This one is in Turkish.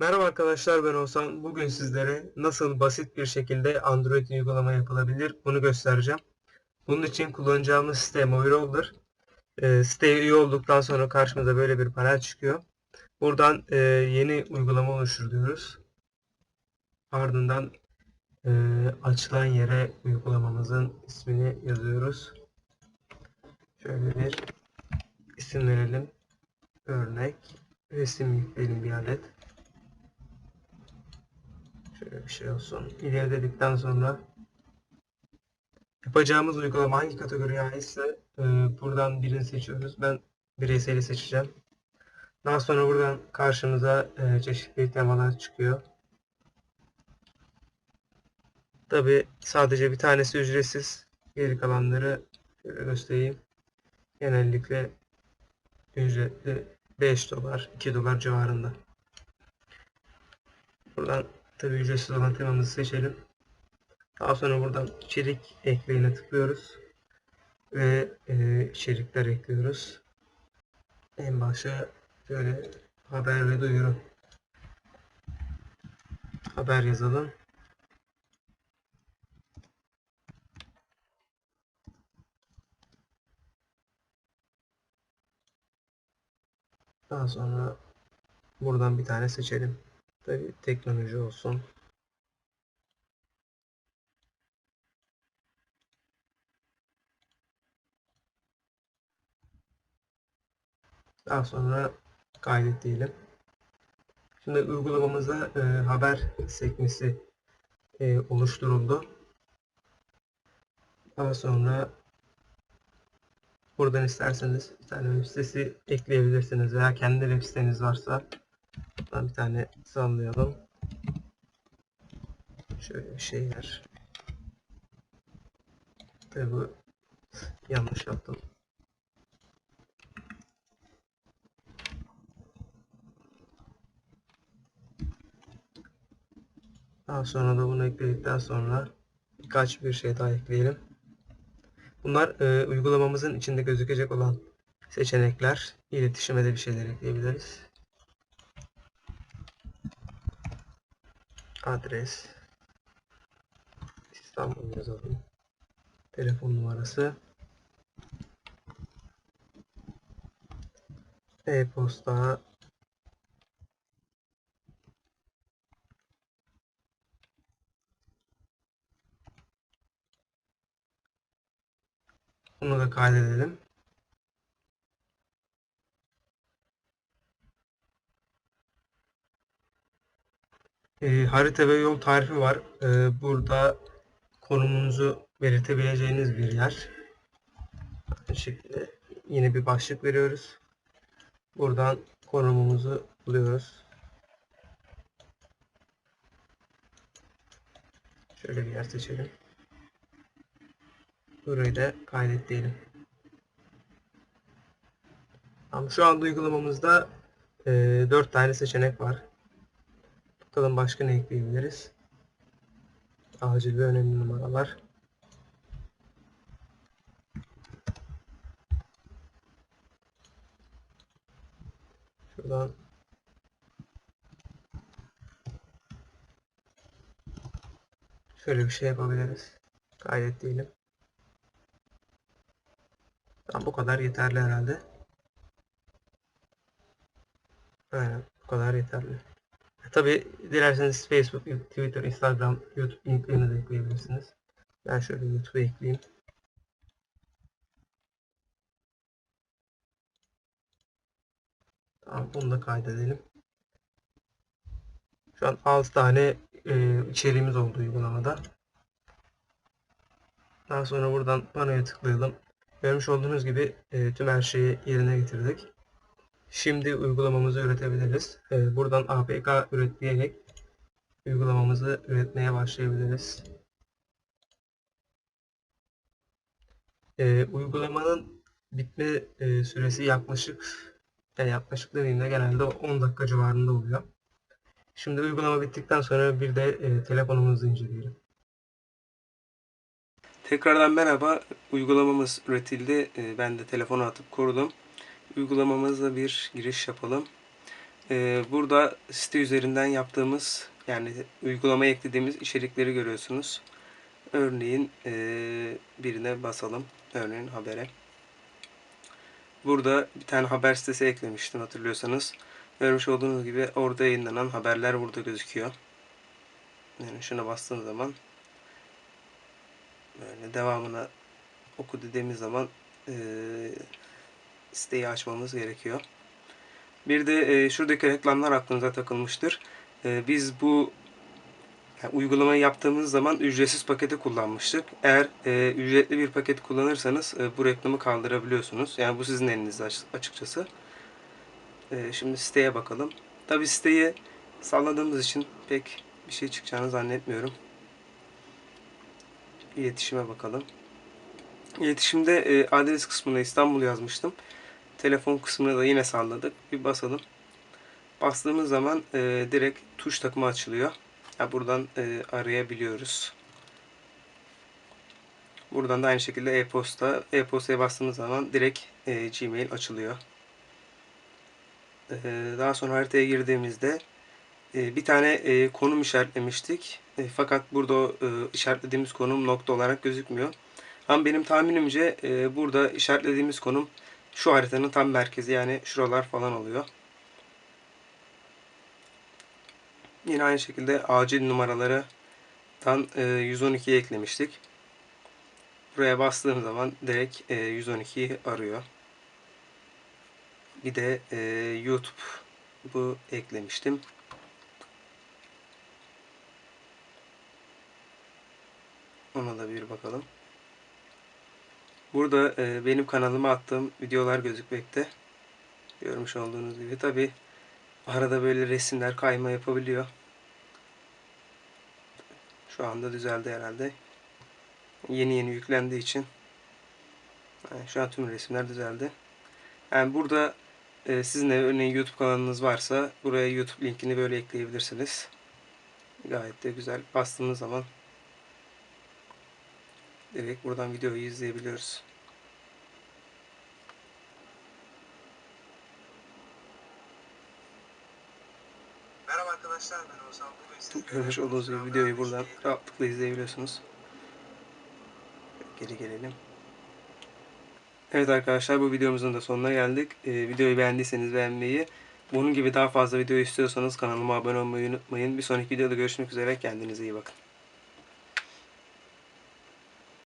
Merhaba arkadaşlar ben Oğuzhan. Bugün sizlere nasıl basit bir şekilde Android uygulama yapılabilir bunu göstereceğim. Bunun için kullanacağımız site Mobiroller. E, siteye üye olduktan sonra karşımıza böyle bir panel çıkıyor. Buradan e, yeni uygulama oluştur diyoruz. Ardından e, açılan yere uygulamamızın ismini yazıyoruz. Şöyle bir isim verelim. Örnek. Resim yükleyelim bir adet. Bir şey olsun. İleri dedikten sonra yapacağımız uygulama hangi kategoriye aitse e, buradan birini seçiyoruz. Ben bireyseli seçeceğim. Daha sonra buradan karşımıza e, çeşitli temalar çıkıyor. Tabi sadece bir tanesi ücretsiz. Geri kalanları göstereyim. Genellikle ücretli 5 dolar, 2 dolar civarında. Buradan tabi ücretsiz olan temamızı seçelim. Daha sonra buradan içerik ekleyine tıklıyoruz. Ve e, içerikler ekliyoruz. En başa şöyle haber ve duyuru. Haber yazalım. Daha sonra buradan bir tane seçelim. Tabii teknoloji olsun. Daha sonra kaydet diyelim. Şimdi uygulamamızda e, haber sekmesi e, oluşturuldu. Daha sonra buradan isterseniz bir tane web sitesi ekleyebilirsiniz veya kendi web siteniz varsa buradan bir tane sallayalım. Şöyle bir şeyler. Tabi bu yanlış yaptım. Daha sonra da bunu ekledikten sonra birkaç bir şey daha ekleyelim. Bunlar e, uygulamamızın içinde gözükecek olan seçenekler. İletişime de bir şeyler ekleyebiliriz. Adres. İstanbul yazalım. Telefon numarası. E-posta. Bunu da kaydedelim. E, harita ve yol tarifi var. E, burada konumunuzu belirtebileceğiniz bir yer. Aynı şekilde yine bir başlık veriyoruz. Buradan konumumuzu buluyoruz. Şöyle bir yer seçelim. Burayı da kaydet diyelim. Tamam, şu anda uygulamamızda e, 4 tane seçenek var. Bakalım başka ne ekleyebiliriz? Acil ve önemli numaralar. Şuradan şöyle bir şey yapabiliriz. Kaydet diyelim. Tamam bu kadar yeterli herhalde. Aynen bu kadar yeterli. Tabi dilerseniz Facebook, Twitter, Instagram, YouTube linklerini de ekleyebilirsiniz. Ben şöyle YouTube'a ekleyeyim. Tamam bunu da kaydedelim. Şu an 6 tane e, içeriğimiz oldu uygulamada. Daha sonra buradan panoya tıklayalım. Görmüş olduğunuz gibi e, tüm her şeyi yerine getirdik. Şimdi uygulamamızı üretebiliriz. E, buradan APK üret diyerek uygulamamızı üretmeye başlayabiliriz. E, uygulamanın bitme e, süresi yaklaşık yani yaklaşık dediğimde genelde 10 dakika civarında oluyor. Şimdi uygulama bittikten sonra bir de e, telefonumuzu inceleyelim. Tekrardan merhaba. Uygulamamız üretildi. E, ben de telefonu atıp kurdum. Uygulamamıza bir giriş yapalım. Ee, burada site üzerinden yaptığımız yani uygulamaya eklediğimiz içerikleri görüyorsunuz. Örneğin eee, birine basalım. Örneğin habere. Burada bir tane haber sitesi eklemiştim hatırlıyorsanız. Görmüş olduğunuz gibi orada yayınlanan haberler burada gözüküyor. Yani şuna bastığım zaman böyle devamına oku dediğimiz zaman eee, siteyi açmamız gerekiyor. Bir de eee, şuradaki reklamlar aklınıza takılmıştır. Eee, biz bu yani uygulamayı yaptığımız zaman ücretsiz paketi kullanmıştık. Eğer e, ücretli bir paket kullanırsanız e, bu reklamı kaldırabiliyorsunuz. Yani bu sizin elinizde aç- açıkçası. E, şimdi siteye bakalım. Tabi siteyi salladığımız için pek bir şey çıkacağını zannetmiyorum. İletişime bakalım. İletişimde e, adres kısmına İstanbul yazmıştım. Telefon kısmına da yine salladık. Bir basalım. Bastığımız zaman e, direkt tuş takımı açılıyor. Ya buradan e, arayabiliyoruz. Buradan da aynı şekilde e-posta. E-postaya bastığımız zaman direkt e, Gmail açılıyor. E, daha sonra haritaya girdiğimizde e, bir tane e, konum işaretlemiştik. E, fakat burada e, işaretlediğimiz konum nokta olarak gözükmüyor. Ama benim tahminimce e, burada işaretlediğimiz konum şu haritanın tam merkezi yani şuralar falan oluyor. Yine aynı şekilde acil numaralardan e, 112'yi eklemiştik. Buraya bastığım zaman direkt e, 112'yi arıyor. Bir de e, YouTube bu eklemiştim. Ona da bir bakalım. Burada e, benim kanalıma attığım videolar gözükmekte. Görmüş olduğunuz gibi. Tabi arada böyle resimler kayma yapabiliyor. Şu anda düzeldi herhalde. Yeni yeni yüklendiği için. Yani şu an tüm resimler düzeldi. Yani burada e, sizin de örneğin YouTube kanalınız varsa buraya YouTube linkini böyle ekleyebilirsiniz. Gayet de güzel. Bastığımız zaman direkt buradan videoyu izleyebiliyoruz. Merhaba arkadaşlar ben sizlerle Görmüş olduğunuz gibi videoyu buradan rahatlıkla izleyebiliyorsunuz. Geri gelelim. Evet arkadaşlar bu videomuzun da sonuna geldik. Ee, videoyu beğendiyseniz beğenmeyi, bunun gibi daha fazla video istiyorsanız kanalıma abone olmayı unutmayın. Bir sonraki videoda görüşmek üzere. Kendinize iyi bakın.